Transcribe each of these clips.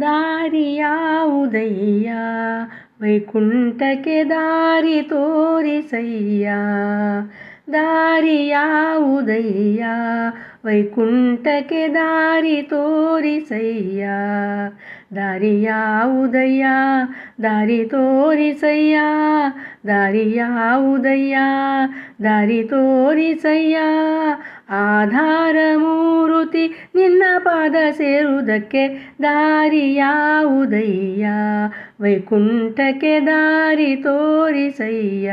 ದಾರಿಯಾವುದಯ್ಯ ವೈಕುಂಠಕ್ಕೆ ದಾರಿ ತೋರಿಸಯ್ಯ. ದಾರಿಯಾವುದಯ್ಯ ವೈಕುಂಠಕ್ಕೆ ದಾರಿ ತೋರಿಸಯ್ಯ. ದಾರಿಯಾವುದಯ್ಯ ದಾರಿ ತೋರಿಸಯ್ಯ. ದಾರಿಯಾವುದಯ್ಯ ದಾರಿ ತೋರಿಸಯ್ಯ. ಆಧಾರ ಮೂರುತಿ ನಿನ್ನ ಪಾದ ಸೇರುವುದಕ್ಕೆ ದಾರಿಯಾವುದಯ್ಯ ವೈಕುಂಠಕ್ಕೆ ದಾರಿ ತೋರಿಸಯ್ಯ.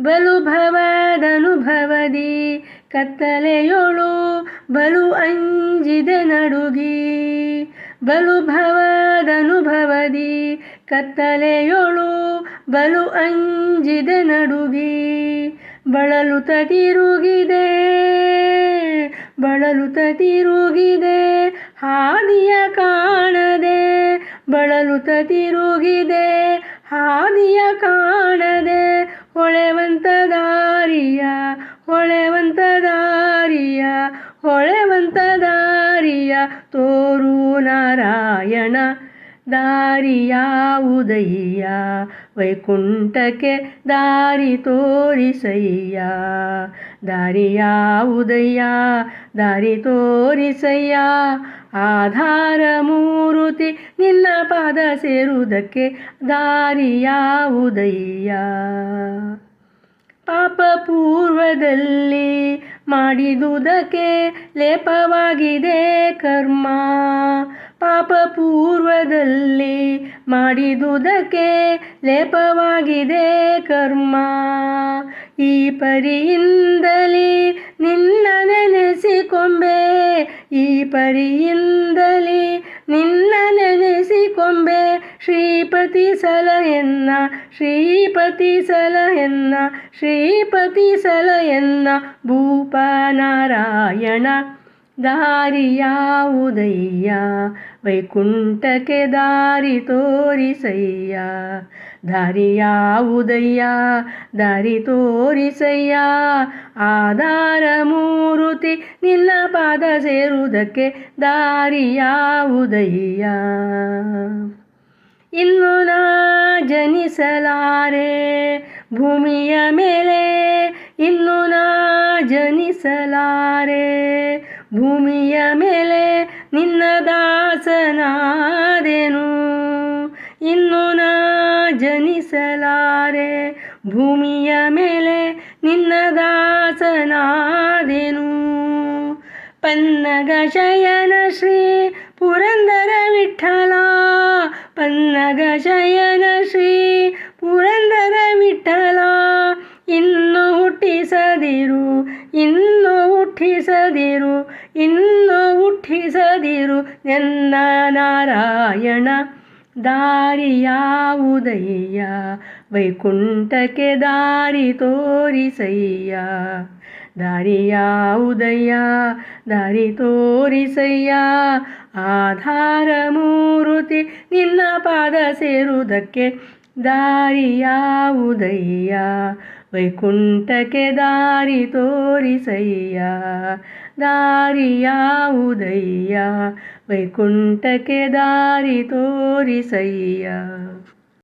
ಬಲು ಭವದನುಭವದಿ ಕತ್ತಲೆಯೊಳು ಬಲು ಅಂಜಿದೆ ನಡುಗಿ. ಬಲು ಭವದನುಭವದಿ ಕತ್ತಲೆಯೊಳು ಬಲು ಅಂಜಿದೆ ನಡುಗಿ. ಬಳಲು ತಿರುಗಿದೆ ಬಳಲು ತಿರುಗಿದೆ ಹಾದಿಯ ಕಾಣದೆ. ಬಳಲು ತಿರುಗಿದೆ ಹಾದಿಯ ಕಾಣದೆ. ಹೊಳೆವಂತ ದಾರಿಯ, ಹೊಳೆವಂತ ತೋರು ನಾರಾಯಣ ದಾರಿಯಾವುದಯ್ಯ ವೈಕುಂಠಕ್ಕೆ ದಾರಿ ತೋರಿಸಯ್ಯ. ದಾರಿಯಾವುದಯ್ಯ ದಾರಿ ತೋರಿಸಯ್ಯ. ಆಧಾರ ಮೂರುತಿ ನಿನ್ನ ಪಾದ ಸೇರುವುದಕ್ಕೆ ದಾರಿಯಾವುದಯ್ಯ ಪಾಪ ಪೂರ್ವದಲ್ಲಿ ಮಾಡಿದುದಕ್ಕೆ ಲೇಪವಾಗಿದೆ ಕರ್ಮ. ಪಾಪ ಪೂರ್ವದಲ್ಲಿ ಮಾಡಿದುದಕ್ಕೆ ಲೇಪವಾಗಿದೆ ಕರ್ಮ. ಈ ಪರಿಯಿಂದಲೇ ನಿನ್ನ ನೆನೆಸಿಕೊಂಬೆ ಈ ಪರಿಯಿಂದಲೇ ನಿನ್ನ ನೆನೆಸಿಕೊಂಬೆ ಶ್ರೀಪತಿ ಸಲಹೆನ್ನ ಶ್ರೀಪತಿ ಸಲಹೆನ್ನ ಶ್ರೀಪತಿ ಸಲಹೆನ್ನ ಭೂಪನಾರಾಯಣ. ದಾರಿಯಾವುದಯ್ಯ ವೈಕುಂಠಕ್ಕೆ ದಾರಿ ತೋರಿಸಯ್ಯ. ದಾರಿಯಾವುದಯ್ಯ ದಾರಿ ತೋರಿಸಯ್ಯ. ಆಧಾರ ಮೂರುತಿ ನಿನ್ನ ಪಾದ ಸೇರುವುದಕ್ಕೆ ದಾರಿಯಾವುದಯ್ಯ ಇನ್ನು ನಾ ಜನಿಸಲಾರೆ ಭೂಮಿಯ ಮೇಲೆ. ಇನ್ನು ನಾ ಜನಿಸಲಾರೆ ಭೂಮಿಯ ಮೇಲೆ. ನಿನ್ನ ದಾಸನಾದೆನು. ಇನ್ನು ನಾ ಜನಿಸಲಾರೆ ಭೂಮಿಯ ಮೇಲೆ. ನಿನ್ನ ದಾಸನಾದೆನು. ಪನ್ನಗ ಶಯನ ಶ್ರೀ ಪುರಂದರ ವಿಠಲ. ಪನ್ನಗ ಶಯನ ಶ್ರೀ ಪುರಂದರ ವಿಠಲ. ಇನ್ನು ಹುಟ್ಟಿಸದಿರು ಇನ್ನು ಹುಟ್ಟಿಸದಿರು ಇನ್ನು ಹುಟ್ಟಿಸದಿರು ಎನ್ನ ನಾರಾಯಣ. ದಾರಿಯಾವುದಯ್ಯ ವೈಕುಂಠಕ್ಕೆ ದಾರಿ ತೋರಿಸಯ್ಯ. ದಾರಿಯಾವುದಯ್ಯ ದಾರಿ ತೋರಿಸಯ್ಯ. ಆಧಾರ ಮೂರುತಿ ನಿನ್ನ ಪಾದ ಸೇರುವುದಕ್ಕೆ ದಾರಿಯಾವುದಯ್ಯ ವೈಕುಂಠಕ್ಕೆ ದಾರಿ ತೋರಿಸಯ್ಯ? ದಾರಿಯಾವುದಯ್ಯ ವೈಕುಂಠಕ್ಕೆ ದಾರಿ ತೋರಿಸಯ್ಯ?